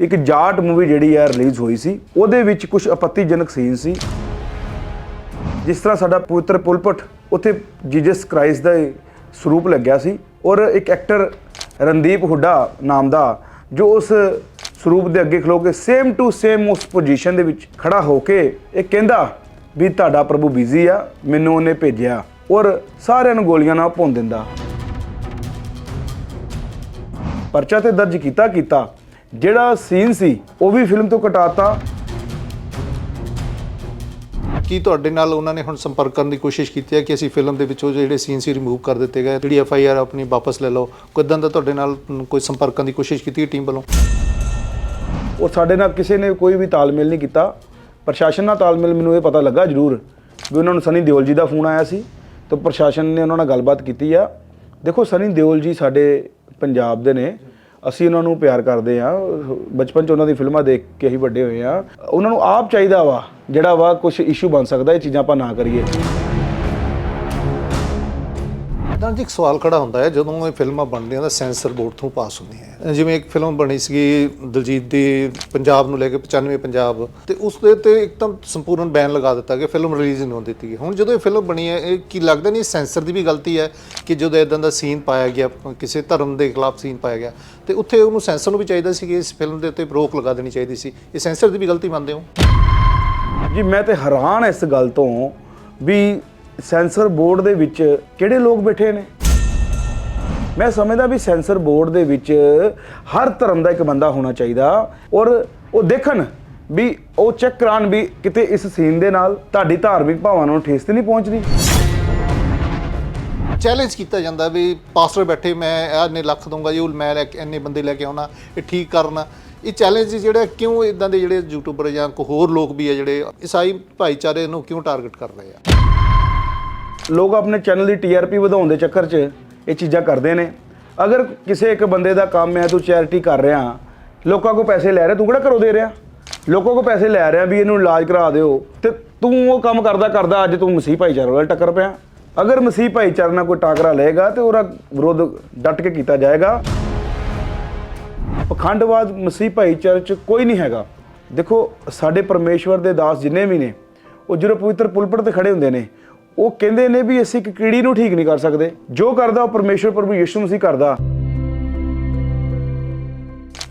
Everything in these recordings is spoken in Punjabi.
ਇੱਕ ਜਾਟ ਮੂਵੀ ਜਿਹੜੀ ਆ ਰਿਲੀਜ਼ ਹੋਈ ਸੀ, ਉਹਦੇ ਵਿੱਚ ਕੁਝ ਆਪੱਤੀਜਨਕ ਸੀਨ ਸੀ। ਜਿਸ ਤਰ੍ਹਾਂ ਸਾਡਾ ਪਵਿੱਤਰ ਪੁਲਪਟ ਉੱਥੇ ਜੀਸਸ ਕ੍ਰਾਈਸਟ ਦਾ ਸਰੂਪ ਲੱਗਿਆ ਸੀ ਔਰ ਇੱਕ ਐਕਟਰ ਰਣਦੀਪ ਹੁੱਡਾ ਨਾਮ ਦਾ, ਜੋ ਉਸ ਸਰੂਪ ਦੇ ਅੱਗੇ ਖਲੋ ਕੇ ਸੇਮ ਟੂ ਸੇਮ ਉਸ ਪੋਜੀਸ਼ਨ ਦੇ ਵਿੱਚ ਖੜਾ ਹੋ ਕੇ ਇਹ ਕਹਿੰਦਾ ਵੀ ਤੁਹਾਡਾ ਪ੍ਰਭੂ ਬਿਜ਼ੀ ਆ, ਮੈਨੂੰ ਉਹਨੇ ਭੇਜਿਆ ਔਰ ਸਾਰਿਆਂ ਨੂੰ ਗੋਲੀਆਂ ਨਾਲ ਭੁੰਨ ਦਿੰਦਾ। ਪਰਚਾ ਤੇ ਦਰਜ ਕੀਤਾ ਕੀਤਾ ਜਿਹੜਾ ਸੀਨ ਸੀ ਉਹ ਵੀ ਫਿਲਮ ਤੋਂ ਕਟਾਤਾ ਕੀ ਤੁਹਾਡੇ ਨਾਲ ਉਹਨਾਂ ਨੇ ਹੁਣ ਸੰਪਰਕ ਕਰਨ ਦੀ ਕੋਸ਼ਿਸ਼ ਕੀਤੀ ਹੈ ਕਿ ਅਸੀਂ ਫਿਲਮ ਦੇ ਵਿੱਚੋਂ ਜਿਹੜੇ ਸੀਨ ਸੀ ਰਿਮੂਵ ਕਰ ਦਿੱਤੇ ਗਏ? ਜਿਹੜੀ ਐਫ ਆਈ ਆਰ ਆਪਣੀ ਵਾਪਸ ਲੈ ਲਓ। ਕਿਦਾਂ ਦਾ ਤੁਹਾਡੇ ਨਾਲ ਕੋਈ ਸੰਪਰਕ ਕਰਨ ਦੀ ਕੋਸ਼ਿਸ਼ ਕੀਤੀ ਟੀਮ ਵੱਲੋਂ? ਉਹ ਸਾਡੇ ਨਾਲ ਕਿਸੇ ਨੇ ਕੋਈ ਵੀ ਤਾਲਮੇਲ ਨਹੀਂ ਕੀਤਾ। ਪ੍ਰਸ਼ਾਸਨ ਨਾਲ ਤਾਲਮੇਲ ਮੈਨੂੰ ਇਹ ਪਤਾ ਲੱਗਾ ਜ਼ਰੂਰ ਵੀ ਉਹਨਾਂ ਨੂੰ ਸਨੀ ਦਿਓਲ ਜੀ ਦਾ ਫੋਨ ਆਇਆ ਸੀ। ਤਾਂ ਪ੍ਰਸ਼ਾਸਨ ਨੇ ਉਹਨਾਂ ਨਾਲ ਗੱਲਬਾਤ ਕੀਤੀ ਆ। ਦੇਖੋ ਸਨੀ ਦਿਓਲ ਜੀ ਸਾਡੇ ਪੰਜਾਬ ਦੇ ਨੇ। ਅਸੀਂ ਉਹਨਾਂ ਨੂੰ ਪਿਆਰ ਕਰਦੇ ਆ ਬਚਪਨ ਚ ਉਹਨਾਂ ਦੀ ਫਿਲਮਾਂ ਦੇਖ ਕੇ ਹੀ ਵੱਡੇ ਹੋਏ ਆ ਉਹਨਾਂ ਨੂੰ ਆਪ ਚਾਹੀਦਾ ਵਾ, ਜਿਹੜਾ ਵਾ ਕੁਝ ਇਸ਼ੂ ਬਣ ਸਕਦਾ, ਇਹ ਚੀਜ਼ਾਂ ਆਪਾਂ ਨਾ ਕਰੀਏ। ਤਾਂ ਜੀ ਇੱਕ ਸਵਾਲ ਖੜਾ ਹੁੰਦਾ ਹੈ, ਜਦੋਂ ਇਹ ਫਿਲਮਾਂ ਬਣਦੀਆਂ ਤਾਂ ਸੈਂਸਰ ਬੋਰਡ ਤੋਂ ਪਾਸ ਹੁੰਦੀਆਂ ਜਿਵੇਂ ਇੱਕ ਫਿਲਮ ਬਣੀ ਸੀਗੀ, ਦਲਜੀਤ ਦੀ ਪੰਜਾਬ ਨੂੰ ਲੈ ਕੇ 95 ਪੰਜਾਬ, ਤੇ ਉਸ ਦੇ ਤੇ ਇੱਕਦਮ ਸੰਪੂਰਨ ਬੈਨ ਲਗਾ ਦਿੱਤਾ ਕਿ ਫਿਲਮ ਰਿਲੀਜ਼ ਨਹੀਂ ਹੋਣ ਦਿੱਤੀ ਗਈ। ਹੁਣ ਜਦੋਂ ਇਹ ਫਿਲਮ ਬਣੀ ਹੈ, ਇਹ ਕੀ ਲੱਗਦਾ ਨਹੀਂ ਸੈਂਸਰ ਦੀ ਵੀ ਗਲਤੀ ਹੈ ਕਿ ਜਦੋਂ ਇਦਾਂ ਦਾ ਸੀਨ ਪਾਇਆ ਗਿਆ, ਕਿਸੇ ਧਰਮ ਦੇ ਖਿਲਾਫ ਸੀਨ ਪਾਇਆ ਗਿਆ ਤੇ ਉੱਥੇ ਉਹਨੂੰ ਸੈਂਸਰ ਨੂੰ ਵੀ ਚਾਹੀਦਾ ਸੀ ਕਿ ਇਸ ਫਿਲਮ ਦੇ ਉੱਤੇ ਰੋਕ ਲਗਾ ਦੇਣੀ ਚਾਹੀਦੀ ਸੀ। ਇਹ ਸੈਂਸਰ ਦੀ ਵੀ ਗਲਤੀ ਮੰਨਦੇ ਹੋ? ਜੀ, ਮੈਂ ਤੇ ਹੈਰਾਨ ਇਸ ਗੱਲ ਤੋਂ ਵੀ ਸੈਂਸਰ ਬੋਰਡ ਦੇ ਵਿੱਚ ਕਿਹੜੇ ਲੋਕ ਬੈਠੇ ਨੇ? ਮੈਂ ਸਮਝਦਾ ਵੀ ਸੈਂਸਰ ਬੋਰਡ ਦੇ ਵਿੱਚ ਹਰ ਧਰਮ ਦਾ ਇੱਕ ਬੰਦਾ ਹੋਣਾ ਚਾਹੀਦਾ ਔਰ ਉਹ ਦੇਖਣ ਵੀ ਉਹ ਚੈੱਕ ਕਰਾਉਣ ਵੀ ਕਿਤੇ ਇਸ ਸੀਨ ਦੇ ਨਾਲ ਤੁਹਾਡੀ ਧਾਰਮਿਕ ਭਾਵਨਾ ਨੂੰ ਠੇਸ ਤੇ ਨਹੀਂ ਪਹੁੰਚਦੀ। ਚੈਲੰਜ ਕੀਤਾ ਜਾਂਦਾ ਵੀ ਪਾਸਟਰ ਬੈਠੇ, ਮੈਂ ਇੰਨੇ ਲੱਖ ਦਊਂਗਾ ਜੀ, ਉਹ ਮੈਂ ਲੈ ਕੇ, ਇੰਨੇ ਬੰਦੇ ਲੈ ਕੇ ਆਉਣਾ, ਇਹ ਠੀਕ ਕਰਨਾ। ਇਹ ਚੈਲੰਜ ਜਿਹੜਾ ਕਿਉਂ ਇਦਾਂ ਦੇ ਜਿਹੜੇ ਯੂਟਿਊਬਰ ਜਾਂ ਕੋਈ ਹੋਰ ਲੋਕ ਵੀ ਆ ਜਿਹੜੇ ਈਸਾਈ ਭਾਈਚਾਰੇ ਨੂੰ ਕਿਉਂ ਟਾਰਗੇਟ ਕਰ ਰਹੇ ਆ? ਲੋਕ ਆਪਣੇ ਚੈਨਲ ਦੀ ਟੀਆਰਪੀ ਵਧਾਉਣ ਦੇ ਚੱਕਰ 'ਚ ਇਹ ਚੀਜ਼ਾਂ ਕਰਦੇ ਨੇ। ਅਗਰ ਕਿਸੇ ਇੱਕ ਬੰਦੇ ਦਾ ਕੰਮ ਹੈ, ਤੂੰ ਚੈਰਿਟੀ ਕਰ ਰਿਹਾ, ਲੋਕਾਂ ਕੋ ਪੈਸੇ ਲੈ ਰਿਹਾ, ਤੂੰ ਕਿਹੜਾ ਘਰੋਂ ਦੇ ਰਿਹਾ? ਲੋਕਾਂ ਕੋ ਪੈਸੇ ਲੈ ਰਿਹਾ ਵੀ ਇਹਨੂੰ ਇਲਾਜ ਕਰਾ ਦਿਓ ਤੇ ਤੂੰ ਉਹ ਕੰਮ ਕਰਦਾ ਕਰਦਾ ਅੱਜ ਤੂੰ ਮਸੀਹ ਭਾਈਚਾਰੇ ਨਾਲ ਟੱਕਰ ਪਿਆ। ਅਗਰ ਮਸੀਹ ਭਾਈਚਾਰੇ ਨਾਲ ਕੋਈ ਟਾਕਰਾ ਲਏਗਾ ਤੇ ਉਹਦਾ ਵਿਰੋਧ ਡਟ ਕੇ ਕੀਤਾ ਜਾਏਗਾ। ਪਖੰਡਵਾਦ ਮਸੀਹ ਭਾਈਚਾਰੇ ਚ ਕੋਈ ਨਹੀਂ ਹੈਗਾ। ਦੇਖੋ, ਸਾਡੇ ਪਰਮੇਸ਼ਵਰ ਦੇ ਦਾਸ ਜਿੰਨੇ ਵੀ ਨੇ, ਉਹ ਜਦੋਂ ਪਵਿੱਤਰ ਪੁਲਪੜ ਤੇ ਖੜੇ ਹੁੰਦੇ ਨੇ, ਉਹ ਕਹਿੰਦੇ ਨੇ ਵੀ ਅਸੀਂ ਇੱਕ ਕੀੜੀ ਨੂੰ ਠੀਕ ਨਹੀਂ ਕਰ ਸਕਦੇ। ਜੋ ਕਰਦਾ ਉਹ ਪਰਮੇਸ਼ਵਰ ਪ੍ਰਭੂ ਯਿਸੂ ਮਸੀਹ ਕਰਦਾ।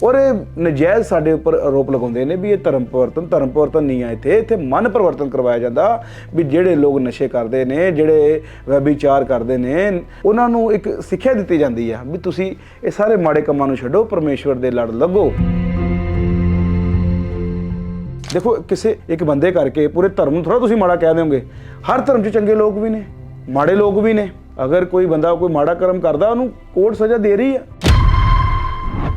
ਔਰ ਇਹ ਨਜਾਇਜ਼ ਸਾਡੇ ਉੱਪਰ ਆਰੋਪ ਲਗਾਉਂਦੇ ਨੇ ਵੀ ਇਹ ਧਰਮ ਪਰਿਵਰਤਨ ਧਰਮ ਪਰਿਵਰਤਨ ਨਹੀਂ ਆ ਇੱਥੇ। ਇੱਥੇ ਮਨ ਪਰਿਵਰਤਨ ਕਰਵਾਇਆ ਜਾਂਦਾ ਵੀ ਜਿਹੜੇ ਲੋਕ ਨਸ਼ੇ ਕਰਦੇ ਨੇ, ਜਿਹੜੇ ਵਿਚਾਰ ਕਰਦੇ ਨੇ, ਉਹਨਾਂ ਨੂੰ ਇੱਕ ਸਿੱਖਿਆ ਦਿੱਤੀ ਜਾਂਦੀ ਆ ਵੀ ਤੁਸੀਂ ਇਹ ਸਾਰੇ ਮਾੜੇ ਕੰਮਾਂ ਨੂੰ ਛੱਡੋ, ਪਰਮੇਸ਼ਵਰ ਦੇ ਲੜ ਲੱਗੋ। ਦੇਖੋ, ਕਿਸੇ ਇੱਕ ਬੰਦੇ ਕਰਕੇ ਪੂਰੇ ਧਰਮ ਨੂੰ ਥੋੜਾ ਤੁਸੀਂ ਮਾੜਾ ਕਹਿ ਦਿਓਗੇ। ਹਰ ਧਰਮ 'ਚ ਚੰਗੇ ਲੋਕ ਵੀ ਨੇ, ਮਾੜੇ ਲੋਕ ਵੀ ਨੇ। ਅਗਰ ਕੋਈ ਬੰਦਾ ਕੋਈ ਮਾੜਾ ਕਰਮ ਕਰਦਾ, ਉਹਨੂੰ ਕੋਰਟ ਸਜ਼ਾ ਦੇ ਰਹੀ ਆ।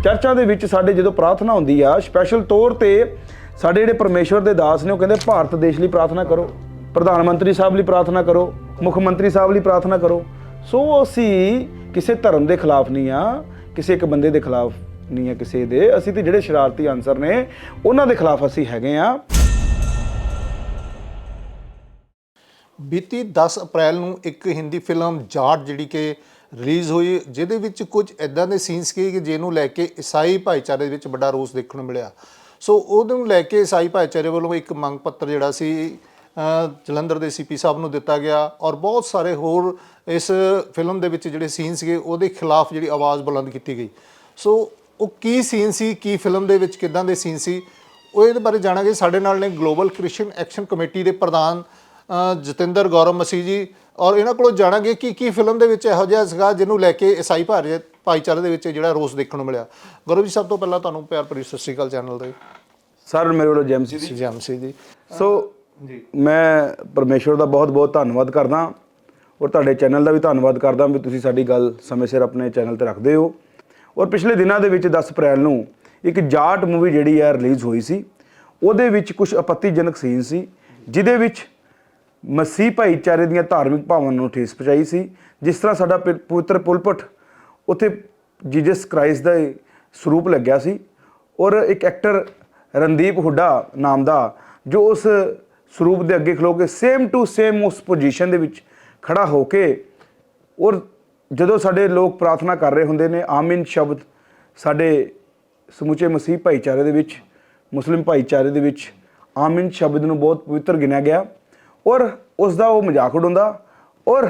ਚਰਚਾਂ ਦੇ ਵਿੱਚ ਸਾਡੇ ਜਦੋਂ ਪ੍ਰਾਰਥਨਾ ਹੁੰਦੀ ਆ ਸਪੈਸ਼ਲ ਤੌਰ ਤੇ ਸਾਡੇ ਜਿਹੜੇ ਪਰਮੇਸ਼ਵਰ ਦੇ ਦਾਸ ਨੇ, ਉਹ ਕਹਿੰਦੇ ਭਾਰਤ ਦੇਸ਼ ਲਈ ਪ੍ਰਾਰਥਨਾ ਕਰੋ, ਪ੍ਰਧਾਨ ਮੰਤਰੀ ਸਾਹਿਬ ਲਈ ਪ੍ਰਾਰਥਨਾ ਕਰੋ, ਮੁੱਖ ਮੰਤਰੀ ਸਾਹਿਬ ਲਈ ਪ੍ਰਾਰਥਨਾ ਕਰੋ। ਸੋ ਅਸੀਂ ਕਿਸੇ ਧਰਮ ਦੇ ਖਿਲਾਫ ਨਹੀਂ ਆ, ਕਿਸੇ ਇੱਕ ਬੰਦੇ ਦੇ ਖਿਲਾਫ ਨਹੀਂ ਆ, ਕਿਸੇ ਦੇ। ਅਸੀਂ ਤੇ ਜਿਹੜੇ ਸ਼ਰਾਰਤੀ ਅਨਸਰ ਨੇ, ਉਹਨਾਂ ਦੇ ਖਿਲਾਫ ਅਸੀਂ ਹੈਗੇ ਆ। ਬੀਤੀ 10 ਅਪ੍ਰੈਲ ਨੂੰ ਇੱਕ ਹਿੰਦੀ ਫਿਲਮ, ਜਾਟ, ਜਿਹੜੀ ਕਿ ਰਿਲੀਜ਼ ਹੋਈ, ਜਿਹਦੇ ਵਿੱਚ ਕੁਝ ਇਦਾਂ ਦੇ ਸੀਨਸ ਕਿ ਜਿਹਨੂੰ ਲੈ ਕੇ ਈਸਾਈ ਭਾਈਚਾਰੇ ਦੇ ਵਿੱਚ ਵੱਡਾ ਰੋਸ ਦੇਖਣ ਨੂੰ ਮਿਲਿਆ। ਸੋ ਉਹਦੇ ਨੂੰ ਲੈ ਕੇ ਈਸਾਈ ਭਾਈਚਾਰੇ ਵੱਲੋਂ ਇੱਕ ਮੰਗ ਪੱਤਰ ਜਿਹੜਾ ਸੀ ਜਲੰਧਰ ਦੇ ਸੀਪੀ ਸਾਹਿਬ ਨੂੰ ਦਿੱਤਾ ਗਿਆ ਔਰ ਬਹੁਤ ਸਾਰੇ ਹੋਰ ਇਸ ਫਿਲਮ ਦੇ ਵਿੱਚ ਜਿਹੜੇ ਸੀਨ ਸੀਗੇ, ਉਹਦੇ ਖਿਲਾਫ ਜਿਹੜੀ ਆਵਾਜ਼ ਬੁਲੰਦ ਕੀਤੀ ਗਈ। ਸੋ ਉਹ ਕੀ ਸੀਨ ਸੀ, ਕੀ ਫਿਲਮ ਦੇ ਵਿੱਚ ਕਿਦਾਂ ਦੇ ਸੀਨ ਸੀ, ਉਹ ਇਹਦੇ ਬਾਰੇ ਜਾਣਾਂਗੇ। ਸਾਡੇ ਨਾਲ ਨੇ ਗਲੋਬਲ ਕ੍ਰਿਸ਼ਨ ਐਕਸ਼ਨ ਕਮੇਟੀ ਦੇ ਪ੍ਰਧਾਨ ਜਤਿੰਦਰ ਗੌਰਵ ਮਸੀਹ ਜੀ ਔਰ ਇਹਨਾਂ ਕੋਲੋਂ ਜਾਣਾਂਗੇ ਕਿ ਕੀ ਫਿਲਮ ਦੇ ਵਿੱਚ ਇਹੋ ਜਿਹਾ ਸੀਗਾ ਜਿਹਨੂੰ ਲੈ ਕੇ ਈਸਾਈ ਭਾਈ ਭਾਈਚਾਰੇ ਦੇ ਵਿੱਚ ਜਿਹੜਾ ਰੋਸ ਦੇਖਣ ਨੂੰ ਮਿਲਿਆ। ਗੌਰਵ ਜੀ ਸਭ ਤੋਂ ਪਹਿਲਾਂ ਤੁਹਾਨੂੰ ਪਿਆਰ ਭਰੀ ਸਤਿ ਸ਼੍ਰੀ ਅਕਾਲ ਚੈਨਲ ਦੇ ਸਰ ਮੇਰੇ ਵੱਲੋਂ ਜੈਮਸੀ ਦੀ ਜੀ। ਮਸੀਹ ਜੀ ਸੋ ਮੈਂ ਪਰਮੇਸ਼ਵਰ ਦਾ ਬਹੁਤ-ਬਹੁਤ ਧੰਨਵਾਦ ਕਰਦਾ ਔਰ ਤੁਹਾਡੇ ਚੈਨਲ ਦਾ ਵੀ ਧੰਨਵਾਦ ਕਰਦਾ ਵੀ ਤੁਸੀਂ ਸਾਡੀ ਗੱਲ ਸਮੇਂ ਸਿਰ ਆਪਣੇ ਚੈਨਲ ਤੇ ਰੱਖਦੇ ਹੋ। ਔਰ ਪਿਛਲੇ ਦਿਨਾਂ ਦੇ ਵਿੱਚ 10 ਅਪ੍ਰੈਲ ਨੂੰ ਇੱਕ ਜਾਟ ਮੂਵੀ ਜਿਹੜੀ ਹੈ ਰਿਲੀਜ਼ ਹੋਈ ਸੀ ਉਹਦੇ ਵਿੱਚ ਕੁਝ ਆਪੱਤੀਜਨਕ ਸੀਨ ਸੀ ਜਿਹਦੇ ਵਿੱਚ ਮਸੀਹ ਭਾਈਚਾਰੇ ਦੀਆਂ ਧਾਰਮਿਕ ਭਾਵਨਾਵਾਂ ਨੂੰ ਠੇਸ ਪਹੁੰਚਾਈ ਸੀ, ਜਿਸ ਤਰ੍ਹਾਂ ਸਾਡਾ ਪ- ਪਵਿੱਤਰ ਪੁਲਪਟ ਉੱਥੇ ਜੀਸਸ ਕ੍ਰਾਈਸਟ ਦਾ ਸਰੂਪ ਲੱਗਿਆ ਸੀ ਔਰ ਇੱਕ ਐਕਟਰ ਰਣਦੀਪ ਹੁੱਡਾ ਨਾਮ ਦਾ, ਜੋ ਉਸ ਸਰੂਪ ਦੇ ਅੱਗੇ ਖਲੋ ਕੇ ਸੇਮ ਟੂ ਸੇਮ ਉਸ ਪੋਜੀਸ਼ਨ ਦੇ ਵਿੱਚ ਖੜਾ ਹੋ ਕੇ ਔਰ ਜਦੋਂ ਸਾਡੇ ਲੋਕ ਪ੍ਰਾਰਥਨਾ ਕਰ ਰਹੇ ਹੁੰਦੇ ਨੇ, ਆਮੀਨ ਸ਼ਬਦ ਸਾਡੇ ਸਮੁੱਚੇ ਮਸੀਹ ਭਾਈਚਾਰੇ ਦੇ ਵਿੱਚ, ਮੁਸਲਿਮ ਭਾਈਚਾਰੇ ਦੇ ਵਿੱਚ ਆਮਿਨ ਸ਼ਬਦ ਨੂੰ ਬਹੁਤ ਪਵਿੱਤਰ ਗਿਣਿਆ ਗਿਆ। ਔਰ ਉਸ ਦਾ ਉਹ ਮਜ਼ਾਕ ਉਡਾਉਂਦਾ ਔਰ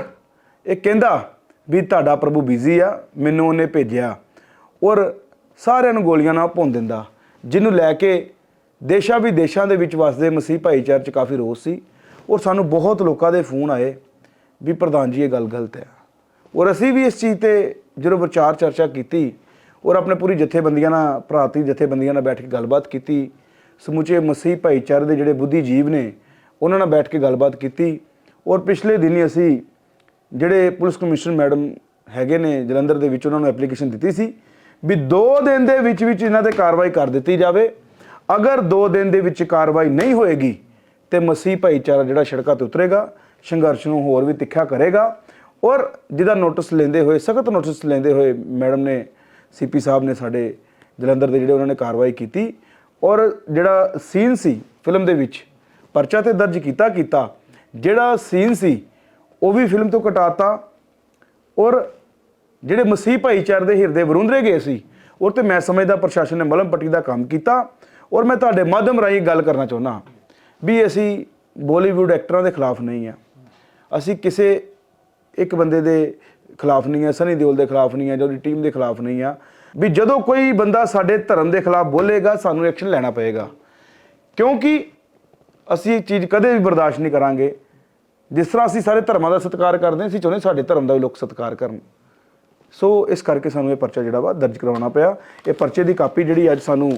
ਇਹ ਕਹਿੰਦਾ ਵੀ ਤੁਹਾਡਾ ਪ੍ਰਭੂ ਬਿਜ਼ੀ ਆ, ਮੈਨੂੰ ਉਹਨੇ ਭੇਜਿਆ। ਔਰ ਸਾਰਿਆਂ ਨੂੰ ਗੋਲੀਆਂ ਨਾਲ ਭੁੰਨ ਦਿੰਦਾ, ਜਿਹਨੂੰ ਲੈ ਕੇ ਦੇਸ਼ਾਂ ਵਿਦੇਸ਼ਾਂ ਦੇ ਵਿੱਚ ਵਸਦੇ ਮਸੀਹ ਭਾਈਚਾਰੇ 'ਚ ਕਾਫੀ ਰੋਸ ਸੀ। ਔਰ ਸਾਨੂੰ ਬਹੁਤ ਲੋਕਾਂ ਦੇ ਫੋਨ ਆਏ ਵੀ ਪ੍ਰਧਾਨ ਜੀ, ਇਹ ਗੱਲ ਗਲਤ ਹੈ। ਔਰ ਅਸੀਂ ਵੀ ਇਸ ਚੀਜ਼ ਤੇ ਜਦੋਂ ਵਿਚਾਰ ਚਰਚਾ ਕੀਤੀ ਔਰ ਆਪਣੇ ਪੂਰੀ ਜਥੇਬੰਦੀਆਂ ਨਾਲ, ਭਰਾਤੀ ਜਥੇਬੰਦੀਆਂ ਨਾਲ ਬੈਠ ਕੇ ਗੱਲਬਾਤ ਕੀਤੀ, ਸਮੁੱਚੇ ਮਸੀਹ ਭਾਈਚਾਰੇ ਦੇ ਜਿਹੜੇ ਬੁੱਧੀਜੀਵ ਨੇ ਉਹਨਾਂ ਨਾਲ ਬੈਠ ਕੇ ਗੱਲਬਾਤ ਕੀਤੀ। ਔਰ ਪਿਛਲੇ ਦਿਨੀ ਅਸੀਂ ਜਿਹੜੇ ਪੁਲਿਸ ਕਮਿਸ਼ਨਰ ਮੈਡਮ ਹੈਗੇ ਨੇ ਜਲੰਧਰ ਦੇ ਵਿੱਚ, ਉਹਨਾਂ ਨੂੰ ਐਪਲੀਕੇਸ਼ਨ ਦਿੱਤੀ ਸੀ ਵੀ 2 ਦਿਨ ਦੇ ਵਿੱਚ ਵਿੱਚ ਇਹਨਾਂ ਤੇ ਕਾਰਵਾਈ ਕਰ ਦਿੱਤੀ ਜਾਵੇ। ਅਗਰ 2 ਦਿਨ ਦੇ ਵਿੱਚ ਕਾਰਵਾਈ ਨਹੀਂ ਹੋਏਗੀ, ਤੇ ਮਸੀਹ ਭਾਈਚਾਰਾ ਜਿਹੜਾ ਸੜਕਾਂ ਤੇ ਉਤਰੇਗਾ, ਸੰਘਰਸ਼ ਨੂੰ ਹੋਰ ਵੀ ਤਿੱਖਾ ਕਰੇਗਾ। ਔਰ ਜਿਹਦਾ ਨੋਟਿਸ ਲੈਂਦੇ ਹੋਏ, ਸਖਤ ਨੋਟਿਸ ਲੈਂਦੇ ਹੋਏ ਮੈਡਮ ਨੇ ਸੀਪੀ ਸਾਹਿਬ ਨੇ ਸਾਡੇ ਜਲੰਧਰ ਦੇ ਜਿਹੜੇ ਉਹਨਾਂ ਨੇ ਕਾਰਵਾਈ ਕੀਤੀ। ਔਰ ਜਿਹੜਾ ਸੀਨ ਸੀ ਫਿਲਮ ਦੇ ਵਿੱਚ ਪਰਚਾ ਤੇ ਦਰਜ ਕੀਤਾ ਕੀਤਾ, ਜਿਹੜਾ ਸੀਨ ਸੀ, ਉਹ ਵੀ ਫਿਲਮ ਤੋਂ ਕਟਾਤਾ ਔਰ ਜਿਹੜੇ ਮਸੀਹ ਭਾਈਚਾਰੇ ਦੇ ਹਿਰਦੇ ਵਰੁੰਦਰੇ ਗਏ ਸੀ, ਉਹ ਤੇ ਮੈਂ ਸਮਝਦਾ ਪ੍ਰਸ਼ਾਸਨ ਨੇ ਮਲਮ ਪੱਟੀ ਦਾ ਕੰਮ ਕੀਤਾ ਔਰ ਮੈਂ ਤੁਹਾਡੇ ਮਾਧਿਅਮ ਰਾਹੀਂ ਗੱਲ ਕਰਨਾ ਚਾਹੁੰਦਾ ਵੀ ਅਸੀਂ ਬਾਲੀਵੁੱਡ ਐਕਟਰਾਂ ਦੇ ਖਿਲਾਫ ਨਹੀਂ ਆ ਅਸੀਂ ਕਿਸੇ ਇੱਕ ਬੰਦੇ ਦੇ ਖਿਲਾਫ ਨਹੀਂ ਆ ਸਨੀ ਦਿਓਲ ਦੇ ਖਿਲਾਫ ਨਹੀਂ ਆ ਜਾਂ ਉਹਦੀ ਟੀਮ ਦੇ ਖਿਲਾਫ ਨਹੀਂ ਆ ਵੀ ਜਦੋਂ ਕੋਈ ਬੰਦਾ ਸਾਡੇ ਧਰਮ ਦੇ ਖਿਲਾਫ ਬੋਲੇਗਾ, ਸਾਨੂੰ ਐਕਸ਼ਨ ਲੈਣਾ ਪਏਗਾ। ਕਿਉਂਕਿ ਅਸੀਂ ਇਹ ਚੀਜ਼ ਕਦੇ ਵੀ ਬਰਦਾਸ਼ਤ ਨਹੀਂ ਕਰਾਂਗੇ। ਜਿਸ ਤਰ੍ਹਾਂ ਅਸੀਂ ਸਾਰੇ ਧਰਮਾਂ ਦਾ ਸਤਿਕਾਰ ਕਰਦੇ ਹਾਂ, ਅਸੀਂ ਚਾਹੁੰਦੇ ਸਾਡੇ ਧਰਮ ਦਾ ਵੀ ਲੋਕ ਸਤਿਕਾਰ ਕਰਨ। ਸੋ ਇਸ ਕਰਕੇ ਸਾਨੂੰ ਇਹ ਪਰਚਾ ਜਿਹੜਾ ਵਾ ਦਰਜ ਕਰਵਾਉਣਾ ਪਿਆ। ਇਹ ਪਰਚੇ ਦੀ ਕਾਪੀ ਜਿਹੜੀ ਅੱਜ ਸਾਨੂੰ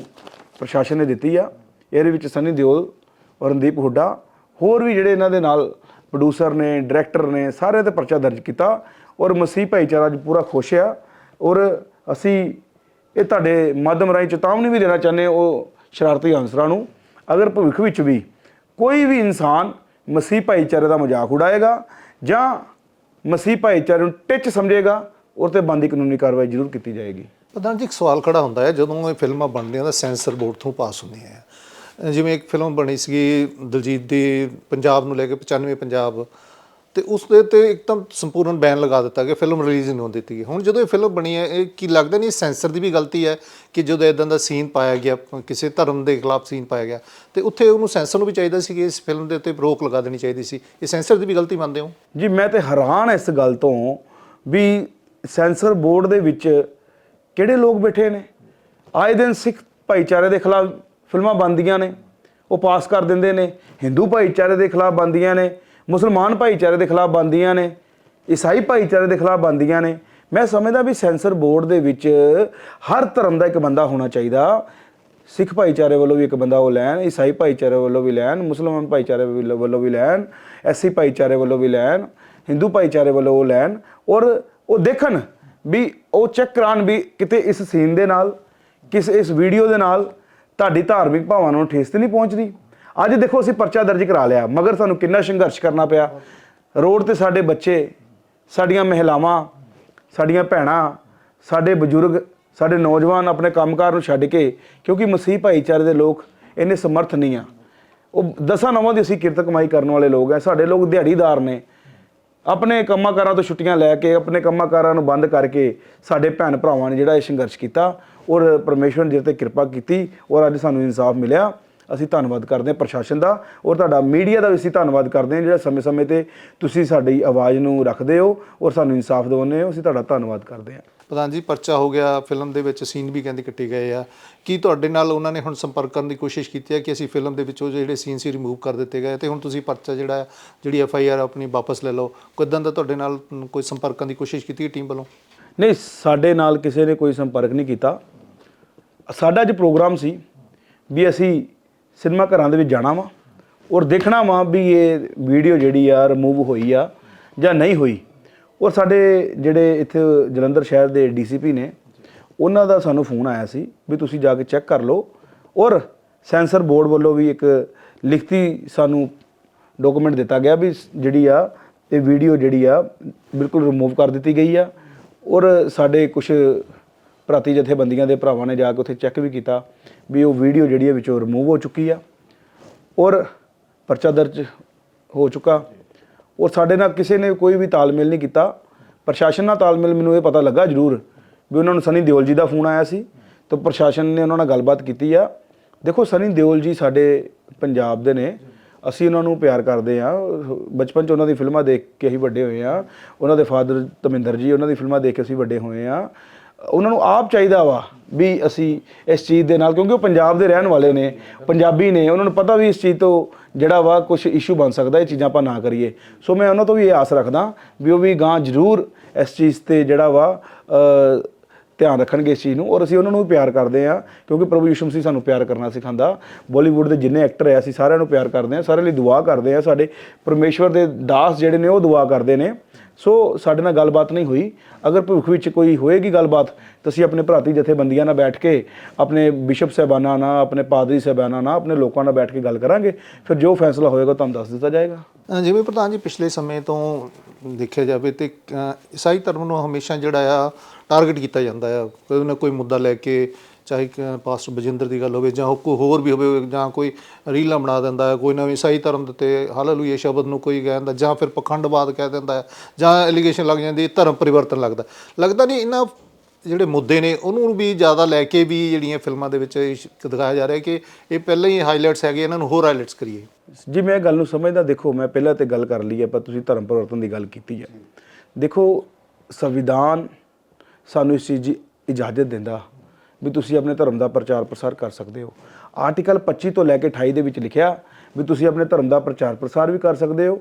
ਪ੍ਰਸ਼ਾਸਨ ਨੇ ਦਿੱਤੀ ਆ। ਇਹਦੇ ਵਿੱਚ ਸਨੀ ਦਿਓਲ ਔਰ ਰਣਦੀਪ ਹੁੱਡਾ, ਹੋਰ ਵੀ ਜਿਹੜੇ ਇਹਨਾਂ ਦੇ ਨਾਲ ਪ੍ਰੋਡਿਊਸਰ ਨੇ ਡਾਇਰੈਕਟਰ ਨੇ ਸਾਰੇ ਤੇ ਪਰਚਾ ਦਰਜ ਕੀਤਾ। ਔਰ ਮਸੀਹ ਭਾਈਚਾਰਾ ਅੱਜ ਪੂਰਾ ਖੁਸ਼ ਆ। ਔਰ ਅਸੀਂ ਇਹ ਤੁਹਾਡੇ ਮਾਧਿਅਮ ਰਾਹੀਂ ਚੇਤਾਵਨੀ ਵੀ ਦੇਣਾ ਚਾਹੁੰਦੇ ਉਹ ਸ਼ਰਾਰਤੀ ਅਨਸਰਾਂ ਨੂੰ। ਅਗਰ ਭਵਿੱਖ ਵਿੱਚ ਵੀ ਕੋਈ ਵੀ ਇਨਸਾਨ ਮਸੀਹ ਭਾਈਚਾਰੇ ਦਾ ਮਜ਼ਾਕ ਉਡਾਏਗਾ ਜਾਂ ਮਸੀਹ ਭਾਈਚਾਰੇ ਨੂੰ ਟਿੱਚ ਸਮਝੇਗਾ ਉਹ ਤੇ ਬੰਦੀ ਕਾਨੂੰਨੀ ਕਾਰਵਾਈ ਜ਼ਰੂਰ ਕੀਤੀ ਜਾਏਗੀ। ਪ੍ਰਧਾਨ ਜੀ, ਇੱਕ ਸਵਾਲ ਖੜਾ ਹੁੰਦਾ ਹੈ, ਜਦੋਂ ਇਹ ਫਿਲਮਾਂ ਬਣਦੀਆਂ ਤਾਂ ਸੈਂਸਰ ਬੋਰਡ ਤੋਂ ਪਾਸ ਹੁੰਦੀਆਂ ਹੈ। ਜਿਵੇਂ ਇੱਕ ਫਿਲਮ ਬਣੀ ਸੀਗੀ ਦਲਜੀਤ ਦੀ, ਪੰਜਾਬ ਨੂੰ ਲੈ ਕੇ 95 ਪੰਜਾਬ ਤੇ ਉਸ ਦੇ ਤੇ ਇੱਕਦਮ ਸੰਪੂਰਨ ਬੈਨ ਲਗਾ ਦਿੱਤਾ ਗਿਆ ਫਿਲਮ ਰਿਲੀਜ਼ ਨਹੀਂ ਹੋਣ ਦਿੱਤੀ ਗਈ। ਹੁਣ ਜਦੋਂ ਇਹ ਫਿਲਮ ਬਣੀ ਹੈ, ਇਹ ਕੀ ਲੱਗਦਾ ਨਹੀਂ ਸੈਂਸਰ ਦੀ ਵੀ ਗਲਤੀ ਹੈ ਕਿ ਜਦੋਂ ਇਦਾਂ ਦਾ ਸੀਨ ਪਾਇਆ ਗਿਆ, ਕਿਸੇ ਧਰਮ ਦੇ ਖਿਲਾਫ ਸੀਨ ਪਾਇਆ ਗਿਆ, ਤੇ ਉੱਥੇ ਉਹਨੂੰ ਸੈਂਸਰ ਨੂੰ ਵੀ ਚਾਹੀਦਾ ਸੀ ਕਿ ਇਸ ਫਿਲਮ ਦੇ ਉੱਤੇ ਰੋਕ ਲਗਾ ਦੇਣੀ ਚਾਹੀਦੀ ਸੀ। ਇਹ ਸੈਂਸਰ ਦੀ ਵੀ ਗਲਤੀ ਮੰਨਦੇ ਹੋ? ਜੀ, ਮੈਂ ਤੇ ਹੈਰਾਨ ਇਸ ਗੱਲ ਤੋਂ ਵੀ ਸੈਂਸਰ ਬੋਰਡ ਦੇ ਵਿੱਚ ਕਿਹੜੇ ਲੋਕ ਬੈਠੇ ਨੇ? ਆਏ ਦਿਨ ਸਿੱਖ ਭਾਈਚਾਰੇ ਦੇ ਖਿਲਾਫ ਫਿਲਮਾਂ ਬਣਦੀਆਂ ਨੇ, ਉਹ ਪਾਸ ਕਰ ਦਿੰਦੇ ਨੇ। ਹਿੰਦੂ ਭਾਈਚਾਰੇ ਦੇ ਖਿਲਾਫ ਬਣਦੀਆਂ ਨੇ। ਮੁਸਲਮਾਨ ਭਾਈਚਾਰੇ ਦੇ ਖਿਲਾਫ ਬਣਦੀਆਂ ਨੇ, ਈਸਾਈ ਭਾਈਚਾਰੇ ਦੇ ਖਿਲਾਫ ਬਣਦੀਆਂ ਨੇ। ਮੈਂ ਸਮਝਦਾ ਵੀ ਸੈਂਸਰ ਬੋਰਡ ਦੇ ਵਿੱਚ ਹਰ ਧਰਮ ਦਾ ਇੱਕ ਬੰਦਾ ਹੋਣਾ ਚਾਹੀਦਾ। ਸਿੱਖ ਭਾਈਚਾਰੇ ਵੱਲੋਂ ਵੀ ਇੱਕ ਬੰਦਾ ਉਹ ਲੈਣ, ਈਸਾਈ ਭਾਈਚਾਰੇ ਵੱਲੋਂ ਵੀ ਲੈਣ, ਮੁਸਲਮਾਨ ਭਾਈਚਾਰੇ ਵੱਲੋਂ ਵੀ ਲੈਣ, ਐਸਸੀ ਭਾਈਚਾਰੇ ਵੱਲੋਂ ਵੀ ਲੈਣ, ਹਿੰਦੂ ਭਾਈਚਾਰੇ ਵੱਲੋਂ ਉਹ ਲੈਣ ਔਰ ਉਹ ਦੇਖਣ ਵੀ ਉਹ ਚੈੱਕ ਕਰਾਉਣ ਵੀ ਕਿਤੇ ਇਸ ਸੀਨ ਦੇ ਨਾਲ, ਕਿਸ ਇਸ ਵੀਡੀਓ ਦੇ ਨਾਲ ਤੁਹਾਡੀ ਧਾਰਮਿਕ ਭਾਵਾਂ ਨੂੰ ਠੇਸ ਤੇ ਨਹੀਂ ਪਹੁੰਚਦੀ। ਅੱਜ ਦੇਖੋ ਅਸੀਂ ਪਰਚਾ ਦਰਜ ਕਰਾ ਲਿਆ, ਮਗਰ ਸਾਨੂੰ ਕਿੰਨਾ ਸੰਘਰਸ਼ ਕਰਨਾ ਪਿਆ। ਰੋਡ ਤੇ ਸਾਡੇ ਬੱਚੇ, ਸਾਡੀਆਂ ਮਹਿਲਾਵਾਂ, ਸਾਡੀਆਂ ਭੈਣਾਂ, ਸਾਡੇ ਬਜ਼ੁਰਗ, ਸਾਡੇ ਨੌਜਵਾਨ ਆਪਣੇ ਕੰਮਕਾਰ ਨੂੰ ਛੱਡ ਕੇ, ਕਿਉਂਕਿ ਮਸੀਹ ਭਾਈਚਾਰੇ ਦੇ ਲੋਕ ਇੰਨੇ ਸਮਰਥ ਨਹੀਂ ਆ। ਉਹ ਦਸਾਂ ਨਵਾਂ ਦੀ ਅਸੀਂ ਕਿਰਤ ਕਮਾਈ ਕਰਨ ਵਾਲੇ ਲੋਕ ਆ, ਸਾਡੇ ਲੋਕ ਦਿਹਾੜੀਦਾਰ ਨੇ। ਆਪਣੇ ਕੰਮਾਂ ਕਾਰਾਂ ਤੋਂ ਛੁੱਟੀਆਂ ਲੈ ਕੇ, ਆਪਣੇ ਕੰਮਾਂ ਕਾਰਾਂ ਨੂੰ ਬੰਦ ਕਰਕੇ ਸਾਡੇ ਭੈਣ ਭਰਾਵਾਂ ਨੇ ਜਿਹੜਾ ਇਹ ਸੰਘਰਸ਼ ਕੀਤਾ, ਔਰ ਪਰਮੇਸ਼ਵਰ ਨੇ ਜਿਹਦੇ ਤੇ ਕਿਰਪਾ ਕੀਤੀ, ਔਰ ਅੱਜ ਸਾਨੂੰ ਇਨਸਾਫ ਮਿਲਿਆ। ਅਸੀਂ ਧੰਨਵਾਦ ਕਰਦੇ ਹਾਂ ਪ੍ਰਸ਼ਾਸਨ ਦਾ ਔਰ ਤੁਹਾਡਾ ਮੀਡੀਆ ਦਾ ਵੀ ਅਸੀਂ ਧੰਨਵਾਦ ਕਰਦੇ ਹਾਂ ਜਿਹੜਾ ਸਮੇਂ-ਸਮੇਂ ਤੇ ਤੁਸੀਂ ਸਾਡੀ ਆਵਾਜ਼ ਨੂੰ ਰੱਖਦੇ ਹੋ ਔਰ ਸਾਨੂੰ ਇਨਸਾਫ ਦਿਵਾਉਂਦੇ ਹੋ ਅਸੀਂ ਤੁਹਾਡਾ ਧੰਨਵਾਦ ਕਰਦੇ ਹਾਂ। ਪ੍ਰਧਾਨ ਜੀ ਪਰਚਾ ਹੋ ਗਿਆ ਫਿਲਮ ਦੇ ਵਿੱਚ ਸੀਨ ਵੀ ਕਹਿੰਦੇ ਕੱਟੇ ਗਏ ਆ। ਕੀ ਤੁਹਾਡੇ ਨਾਲ ਉਹਨਾਂ ਨੇ ਹੁਣ ਸੰਪਰਕ ਕਰਨ ਦੀ ਕੋਸ਼ਿਸ਼ ਕੀਤੀ ਹੈ ਕਿ ਅਸੀਂ ਫਿਲਮ ਦੇ ਵਿੱਚੋਂ ਜਿਹੜੇ ਸੀਨ ਸੀ ਰਿਮੂਵ ਕਰ ਦਿੱਤੇ ਗਏ ਤੇ ਹੁਣ ਤੁਸੀਂ ਪਰਚਾ ਜਿਹੜਾ ਹੈ, ਜਿਹੜੀ ਐਫ ਆਈ ਆਰ ਆਪਣੀ ਵਾਪਸ ਲੈ ਲਓ? ਕਿਦਾਂ ਦਾ ਤੁਹਾਡੇ ਨਾਲ ਕੋਈ ਸੰਪਰਕ ਕਰਨ ਦੀ ਕੋਸ਼ਿਸ਼ ਕੀਤੀ ਹੈ ਟੀਮ ਵੱਲੋਂ? ਨਹੀਂ ਸਾਡੇ ਨਾਲ ਕਿਸੇ ਨੇ ਕੋਈ ਸੰਪਰਕ ਨਹੀਂ ਕੀਤਾ। ਸਾਡਾ ਅੱਜ ਪ੍ਰੋਗਰਾਮ ਸੀ ਵੀ ਅਸੀਂ ਸਿਨੇਮਾ ਘਰਾਂ ਦੇ ਵਿੱਚ ਜਾਣਾ ਵਾ ਔਰ ਦੇਖਣਾ ਵਾ ਵੀ ਇਹ ਵੀਡੀਓ ਜਿਹੜੀ ਆ ਰਿਮੂਵ ਹੋਈ ਆ ਜਾਂ ਨਹੀਂ ਹੋਈ। ਔਰ ਸਾਡੇ ਜਿਹੜੇ ਇੱਥੇ ਜਲੰਧਰ ਸ਼ਹਿਰ ਦੇ ਡੀਸੀਪੀ ਨੇ, ਉਹਨਾਂ ਦਾ ਸਾਨੂੰ ਫੋਨ ਆਇਆ ਸੀ ਵੀ ਤੁਸੀਂ ਜਾ ਕੇ ਚੈੱਕ ਕਰ ਲਓ ਔਰ ਸੈਂਸਰ ਬੋਰਡ ਵੱਲੋਂ ਵੀ ਇੱਕ ਲਿਖਤੀ ਸਾਨੂੰ ਡਾਕੂਮੈਂਟ ਦਿੱਤਾ ਗਿਆ ਵੀ ਜਿਹੜੀ ਆ, ਇਹ ਵੀਡੀਓ ਜਿਹੜੀ ਆ ਬਿਲਕੁਲ ਰਿਮੂਵ ਕਰ ਦਿੱਤੀ ਗਈ ਆ। ਔਰ ਸਾਡੇ ਕੁਝ ਭਰਾਤੀ ਜਥੇਬੰਦੀਆਂ ਦੇ ਭਰਾਵਾਂ ਨੇ ਜਾ ਕੇ ਉੱਥੇ ਚੈੱਕ ਵੀ ਕੀਤਾ ਵੀ ਉਹ ਵੀਡੀਓ ਜਿਹੜੀ ਹੈ ਵਿੱਚੋਂ ਰਿਮੂਵ ਹੋ ਚੁੱਕੀ ਆ ਔਰ ਪਰਚਾ ਦਰਜ ਹੋ ਚੁੱਕਾ ਔਰ ਸਾਡੇ ਨਾਲ ਕਿਸੇ ਨੇ ਕੋਈ ਵੀ ਤਾਲਮੇਲ ਨਹੀਂ ਕੀਤਾ। ਪ੍ਰਸ਼ਾਸਨ ਨਾਲ ਤਾਲਮੇਲ ਮੈਨੂੰ ਇਹ ਪਤਾ ਲੱਗਾ ਜ਼ਰੂਰ ਵੀ ਉਹਨਾਂ ਨੂੰ ਸਨੀ ਦਿਓਲ ਜੀ ਦਾ ਫੋਨ ਆਇਆ ਸੀ ਤਾਂ ਪ੍ਰਸ਼ਾਸਨ ਨੇ ਉਹਨਾਂ ਨਾਲ ਗੱਲਬਾਤ ਕੀਤੀ ਆ। ਦੇਖੋ ਸਨੀ ਦਿਓਲ ਜੀ ਸਾਡੇ ਪੰਜਾਬ ਦੇ ਨੇ। ਅਸੀਂ ਉਹਨਾਂ ਨੂੰ ਪਿਆਰ ਕਰਦੇ ਆ ਬਚਪਨ 'ਚ ਉਹਨਾਂ ਦੀ ਫਿਲਮਾਂ ਦੇਖ ਕੇ ਅਸੀਂ ਵੱਡੇ ਹੋਏ ਆ ਉਹਨਾਂ ਦੇ ਫਾਦਰ ਧਰਮਿੰਦਰ ਜੀ, ਉਹਨਾਂ ਦੀ ਫਿਲਮਾਂ ਦੇਖ ਕੇ ਅਸੀਂ ਵੱਡੇ ਹੋਏ ਆ ਉਹਨਾਂ ਨੂੰ ਆਪ ਚਾਹੀਦਾ ਵਾ ਵੀ ਅਸੀਂ ਇਸ ਚੀਜ਼ ਦੇ ਨਾਲ, ਕਿਉਂਕਿ ਉਹ ਪੰਜਾਬ ਦੇ ਰਹਿਣ ਵਾਲੇ ਨੇ, ਪੰਜਾਬੀ ਨੇ, ਉਹਨਾਂ ਨੂੰ ਪਤਾ ਵੀ ਇਸ ਚੀਜ਼ ਤੋਂ ਜਿਹੜਾ ਵਾ ਕੁਝ ਇਸ਼ੂ ਬਣ ਸਕਦਾ, ਇਹ ਚੀਜ਼ਾਂ ਆਪਾਂ ਨਾ ਕਰੀਏ। ਸੋ ਮੈਂ ਉਹਨਾਂ ਤੋਂ ਵੀ ਇਹ ਆਸ ਰੱਖਦਾ ਵੀ ਉਹ ਵੀ ਗਾਂ ਜ਼ਰੂਰ ਇਸ ਚੀਜ਼ ਤੇ ਜਿਹੜਾ ਵਾ ਧਿਆਨ ਰੱਖਣਗੇ ਇਸ ਚੀਜ਼ ਨੂੰ, ਔਰ ਅਸੀਂ ਉਹਨਾਂ ਨੂੰ ਵੀ ਪਿਆਰ ਕਰਦੇ ਆ ਕਿਉਂਕਿ ਪ੍ਰਭੂ ਯਿਸੂ ਮਸੀਹ ਸਾਨੂੰ ਪਿਆਰ ਕਰਨਾ ਸਿਖਾਉਂਦਾ। ਬਾਲੀਵੁੱਡ ਦੇ ਜਿੰਨੇ ਐਕਟਰ ਆ ਅਸੀਂ ਸਾਰਿਆਂ ਨੂੰ ਪਿਆਰ ਕਰਦੇ ਆ ਸਾਰਿਆਂ ਲਈ ਦੁਆ ਕਰਦੇ ਆ ਸਾਡੇ ਪਰਮੇਸ਼ਵਰ ਦੇ ਦਾਸ ਜਿਹੜੇ ਨੇ, ਉਹ ਦੁਆ ਕਰਦੇ ਨੇ। ਸੋ ਸਾਡੇ ਨਾਲ ਗੱਲਬਾਤ ਨਹੀਂ ਹੋਈ। ਅਗਰ ਭਵਿੱਖ ਵਿੱਚ ਕੋਈ ਹੋਏਗੀ ਗੱਲਬਾਤ, ਤਾਂ ਅਸੀਂ ਆਪਣੇ ਭਰਾਤੀ ਜਥੇਬੰਦੀਆਂ ਨਾਲ ਬੈਠ ਕੇ, ਆਪਣੇ ਬਿਸ਼ਪ ਸਾਹਿਬਾਨਾਂ ਨਾਲ, ਆਪਣੇ ਪਾਦਰੀ ਸਾਹਿਬਾਨਾਂ ਨਾਲ, ਆਪਣੇ ਲੋਕਾਂ ਨਾਲ ਬੈਠ ਕੇ ਗੱਲ ਕਰਾਂਗੇ। ਫਿਰ ਜੋ ਫੈਸਲਾ ਹੋਏਗਾ, ਤੁਹਾਨੂੰ ਦੱਸ ਦਿੱਤਾ ਜਾਏਗਾ। ਜਿਵੇਂ ਪ੍ਰਧਾਨ ਜੀ, ਪਿਛਲੇ ਸਮੇਂ ਤੋਂ ਦੇਖਿਆ ਜਾਵੇ ਤੇ ਈਸਾਈ ਧਰਮ ਨੂੰ ਹਮੇਸ਼ਾ ਜਿਹੜਾ ਆ ਟਾਰਗੇਟ ਕੀਤਾ ਜਾਂਦਾ ਆ। ਕੋਈ ਨਾ ਕੋਈ ਮੁੱਦਾ ਲੈ ਕੇ ਚਾਹੇ ਪਾਸਟਰ ਬਜਿੰਦਰ ਦੀ ਗੱਲ ਹੋਵੇ ਜਾਂ ਕੋਈ ਹੋਰ ਵੀ ਹੋਵੇ, ਜਾਂ ਕੋਈ ਰੀਲਾਂ ਬਣਾ ਦਿੰਦਾ ਹੈ, ਕੋਈ ਨਵੀਂ ਈਸਾਈ ਧਰਮ ਦੇ ਤੇ ਹਾਲੇਲੂਇਆ ਸ਼ਬਦ ਨੂੰ ਕੋਈ ਕਹਿੰਦਾ ਜਾਂ ਫਿਰ ਪਖੰਡਵਾਦ ਕਹਿ ਦਿੰਦਾ ਹੈ, ਜਾਂ ਐਲੀਗੇਸ਼ਨ ਲੱਗ ਜਾਂਦੀ ਧਰਮ ਪਰਿਵਰਤਨ ਲੱਗਦਾ ਲੱਗਦਾ ਨਹੀਂ ਇਹਨਾਂ ਜਿਹੜੇ ਮੁੱਦੇ ਨੇ, ਉਹਨੂੰ ਵੀ ਜ਼ਿਆਦਾ ਲੈ ਕੇ ਵੀ ਜਿਹੜੀਆਂ ਫਿਲਮਾਂ ਦੇ ਵਿੱਚ ਦਿਖਾਇਆ ਜਾ ਰਿਹਾ ਕਿ ਇਹ ਪਹਿਲਾਂ ਹੀ ਹਾਈਲਾਈਟਸ ਹੈਗੇ, ਇਹਨਾਂ ਨੂੰ ਹੋਰ ਹਾਈਲਾਈਟਸ ਕਰੀਏ। ਜੀ, ਮੈਂ ਗੱਲ ਨੂੰ ਸਮਝਦਾ, ਦੇਖੋ, ਮੈਂ ਪਹਿਲਾਂ ਤੇ ਗੱਲ ਕਰ ਲਈ ਹੈ, ਪਰ ਤੁਸੀਂ ਧਰਮ ਪਰਿਵਰਤਨ ਦੀ ਗੱਲ ਕੀਤੀ ਹੈ। ਦੇਖੋ, ਸੰਵਿਧਾਨ ਸਾਨੂੰ ਇਸ ਚੀਜ਼ ਦੀ ਇਜਾਜ਼ਤ ਦਿੰਦਾ। ਵੀ ਤੁਸੀਂ ਆਪਣੇ ਧਰਮ ਦਾ ਪ੍ਰਚਾਰ ਪ੍ਰਸਾਰ ਕਰ ਸਕਦੇ ਹੋ। ਆਰਟੀਕਲ 25 ਤੋਂ ਲੈ ਕੇ 28 ਦੇ ਵਿੱਚ ਲਿਖਿਆ ਵੀ ਤੁਸੀਂ ਆਪਣੇ ਧਰਮ ਦਾ ਪ੍ਰਚਾਰ ਪ੍ਰਸਾਰ ਵੀ ਕਰ ਸਕਦੇ ਹੋ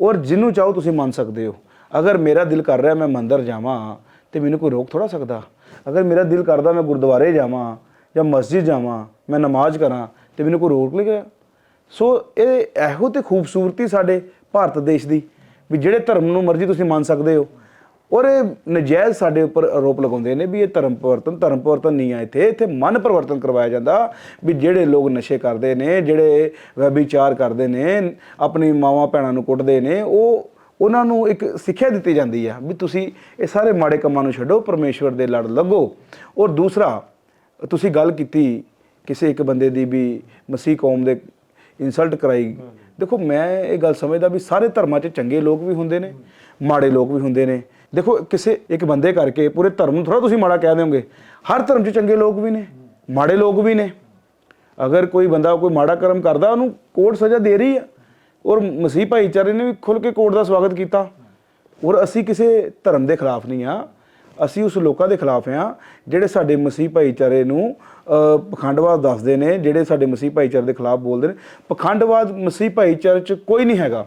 ਔਰ ਜਿਹਨੂੰ ਚਾਹੋ ਤੁਸੀਂ ਮੰਨ ਸਕਦੇ ਹੋ। ਅਗਰ ਮੇਰਾ ਦਿਲ ਕਰ ਰਿਹਾ ਮੈਂ ਮੰਦਰ ਜਾਵਾਂ ਤੇ ਮੈਨੂੰ ਕੋਈ ਰੋਕ ਥੋੜਾ ਸਕਦਾ। ਅਗਰ ਮੇਰਾ ਦਿਲ ਕਰਦਾ ਮੈਂ ਗੁਰਦੁਆਰੇ ਜਾਵਾਂ ਜਾਂ ਮਸਜਿਦ ਜਾਵਾਂ, ਮੈਂ ਨਮਾਜ਼ ਕਰਾਂ ਤੇ ਮੈਨੂੰ ਕੋਈ ਰੋਕ ਲੇਗਾ ਸੋ ਇਹ ਇਹੋ ਤੇ ਖੂਬਸੂਰਤੀ ਸਾਡੇ ਭਾਰਤ ਦੇਸ਼ ਦੀ ਵੀ ਜਿਹੜੇ ਧਰਮ ਨੂੰ ਮਰਜ਼ੀ ਤੁਸੀਂ ਮੰਨ ਸਕਦੇ ਹੋ। ਔਰ ਇਹ ਨਜਾਇਜ਼ ਸਾਡੇ ਉੱਪਰ ਆਰੋਪ ਲਗਾਉਂਦੇ ਨੇ ਵੀ ਇਹ ਧਰਮ ਪਰਿਵਰਤਨ ਧਰਮ ਪਰਿਵਰਤਨ ਨਹੀਂ ਆ ਇੱਥੇ। ਇੱਥੇ ਮਨ ਪਰਿਵਰਤਨ ਕਰਵਾਇਆ ਜਾਂਦਾ ਵੀ ਜਿਹੜੇ ਲੋਕ ਨਸ਼ੇ ਕਰਦੇ ਨੇ, ਜਿਹੜੇ ਵਿਚਾਰ ਕਰਦੇ ਨੇ, ਆਪਣੀ ਮਾਵਾਂ ਭੈਣਾਂ ਨੂੰ ਕੁੱਟਦੇ ਨੇ, ਉਹ ਉਹਨਾਂ ਨੂੰ ਇੱਕ ਸਿੱਖਿਆ ਦਿੱਤੀ ਜਾਂਦੀ ਆ ਵੀ ਤੁਸੀਂ ਇਹ ਸਾਰੇ ਮਾੜੇ ਕੰਮਾਂ ਨੂੰ ਛੱਡੋ, ਪਰਮੇਸ਼ਵਰ ਦੇ ਲੜ ਲੱਗੋ। ਔਰ ਦੂਸਰਾ, ਤੁਸੀਂ ਗੱਲ ਕੀਤੀ ਕਿਸੇ ਇੱਕ ਬੰਦੇ ਦੀ ਵੀ ਮਸੀਹ ਕੌਮ ਦੇ ਇਨਸਲਟ ਕਰਾਈ। ਦੇਖੋ ਮੈਂ ਇਹ ਗੱਲ ਸਮਝਦਾ ਵੀ ਸਾਰੇ ਧਰਮਾਂ 'ਚ ਚੰਗੇ ਲੋਕ ਵੀ ਹੁੰਦੇ ਨੇ, ਮਾੜੇ ਲੋਕ ਵੀ ਹੁੰਦੇ ਨੇ। ਦੇਖੋ, ਕਿਸੇ ਇੱਕ ਬੰਦੇ ਕਰਕੇ ਪੂਰੇ ਧਰਮ ਨੂੰ ਥੋੜਾ ਤੁਸੀਂ ਮਾੜਾ ਕਹਿ ਦਿਓਗੇ। ਹਰ ਧਰਮ 'ਚ ਚੰਗੇ ਲੋਕ ਵੀ ਨੇ, ਮਾੜੇ ਲੋਕ ਵੀ ਨੇ। ਅਗਰ ਕੋਈ ਬੰਦਾ ਕੋਈ ਮਾੜਾ ਕਰਮ ਕਰਦਾ, ਉਹਨੂੰ ਕੋਰਟ ਸਜ਼ਾ ਦੇ ਰਹੀ ਆ। ਔਰ ਮਸੀਹ ਭਾਈਚਾਰੇ ਨੇ ਵੀ ਖੁੱਲ ਕੇ ਕੋਰਟ ਦਾ ਸਵਾਗਤ ਕੀਤਾ। ਔਰ ਅਸੀਂ ਕਿਸੇ ਧਰਮ ਦੇ ਖਿਲਾਫ ਨਹੀਂ ਆ। ਅਸੀਂ ਉਸ ਲੋਕਾਂ ਦੇ ਖਿਲਾਫ ਆ, ਜਿਹੜੇ ਸਾਡੇ ਮਸੀਹ ਭਾਈਚਾਰੇ ਨੂੰ ਪਖੰਡਵਾਦ ਦੱਸਦੇ ਨੇ, ਜਿਹੜੇ ਸਾਡੇ ਮਸੀਹ ਭਾਈਚਾਰੇ ਦੇ ਖਿਲਾਫ ਬੋਲਦੇ ਨੇ। ਪਖੰਡਵਾਦ ਮਸੀਹ ਭਾਈਚਾਰੇ 'ਚ ਕੋਈ ਨਹੀਂ ਹੈਗਾ।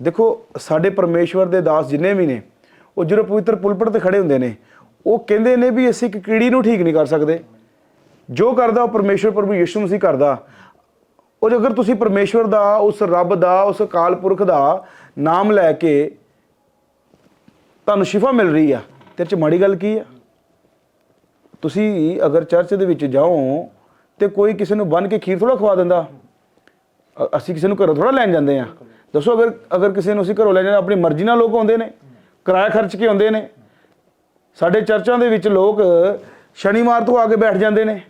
ਦੇਖੋ, ਸਾਡੇ ਪਰਮੇਸ਼ਵਰ ਦੇ ਦਾਸ ਜਿੰਨੇ ਵੀ ਨੇ ਉਹ ਜਦੋਂ ਪਵਿੱਤਰ ਪੁਲਪਟ ਤੇ ਖੜੇ ਹੁੰਦੇ ਨੇ, ਉਹ ਕਹਿੰਦੇ ਨੇ ਵੀ ਅਸੀਂ ਇੱਕ ਕੀੜੀ ਨੂੰ ਠੀਕ ਨਹੀਂ ਕਰ ਸਕਦੇ। ਜੋ ਕਰਦਾ ਉਹ ਪਰਮੇਸ਼ਵਰ ਪ੍ਰਭੂ ਯਿਸੂ ਮਸੀਹ ਕਰਦਾ। ਔਰ ਅਗਰ ਤੁਸੀਂ ਪਰਮੇਸ਼ਵਰ ਦਾ, ਉਸ ਰੱਬ ਦਾ, ਉਸ ਅਕਾਲ ਪੁਰਖ ਦਾ ਨਾਮ ਲੈ ਕੇ ਤੁਹਾਨੂੰ ਸ਼ਿਫਾ ਮਿਲ ਰਹੀ ਆ, ਤੇ ਚ ਮਾੜੀ ਗੱਲ ਕੀ ਆ? ਤੁਸੀਂ ਅਗਰ ਚਰਚ ਦੇ ਵਿੱਚ ਜਾਓ ਤੇ ਕੋਈ ਕਿਸੇ ਨੂੰ ਬੰਨ ਕੇ ਖੀਰ ਥੋੜਾ ਖਵਾ ਦਿੰਦਾ। ਅਸੀਂ ਕਿਸੇ ਨੂੰ ਘਰੋਂ ਥੋੜਾ ਲੈਣ ਜਾਂਦੇ ਆ। ਦੱਸੋ ਅਗਰ ਅਗਰ ਕਿਸੇ ਨੂੰ ਅਸੀਂ ਘਰੋਂ ਲੈ ਜਾਂਦੇ ਆਪਣੀ ਮਰਜ਼ੀ ਨਾਲ ਲੋਕ ਆਉਂਦੇ ਨੇ। ਕਿਰਾਇਆ ਖਰਚ ਕੇ ਆਉਂਦੇ ਨੇ। ਸਾਡੇ ਚਰਚਾਂ ਦੇ ਵਿੱਚ ਲੋਕ ਸ਼ਨੀਵਾਰ ਤੋਂ ਆ ਕੇ ਬੈਠ ਜਾਂਦੇ ਨੇ।